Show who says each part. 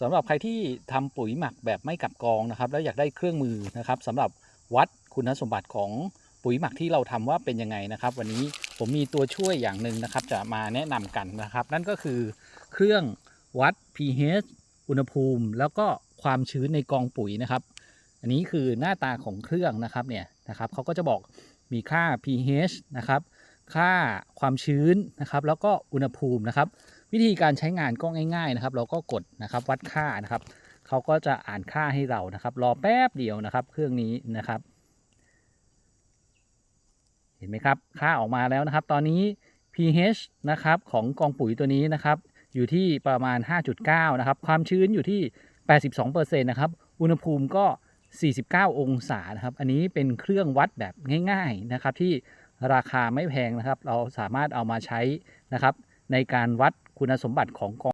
Speaker 1: สำหรับใครที่ทำปุ๋ยหมักแบบไม่กลับกองนะครับ แล้วอยากได้เครื่องมือนะครับสำหรับวัดคุณสมบัติของปุ๋ยหมักที่เราทำว่าเป็นยังไงนะครับ วันนี้ผมมีตัวช่วยอย่างหนึ่งนะครับ จะมาแนะนำกันนะครับ นั่นก็คือเครื่องวัด pH อุณหภูมิ แล้วก็ความชื้นในกองปุ๋ยนะครับ อันนี้คือหน้าตาของเครื่องนะครับเนี่ยนะครับเขาก็จะบอกมีค่า pH นะครับ ค่าความชื้นนะครับ แล้วก็อุณหภูมินะครับ วิธีการใช้งานก็ง่าย ๆนะครับ เราก็กดนะครับวัดค่านะครับเขาก็จะอ่านค่าให้เรานะครับ รอแป๊บเดียวนะครับ เครื่องนี้นะครับ เห็นไหมครับ ค่าออกมาแล้วนะครับ ตอนนี้ pH นะครับของกองปุ๋ยตัวนี้นะครับ อยู่ที่ประมาณ 5.9 นะครับ ความชื้นอยู่ที่ 82%นะครับ อุณหภูมิก็ 49 องศานะครับ อันนี้เป็นเครื่องวัดแบบง่าย ๆนะครับที่ราคาไม่แพงนะครับ เราสามารถเอามาใช้นะครับ ในการวัด คุณสมบัติของกอง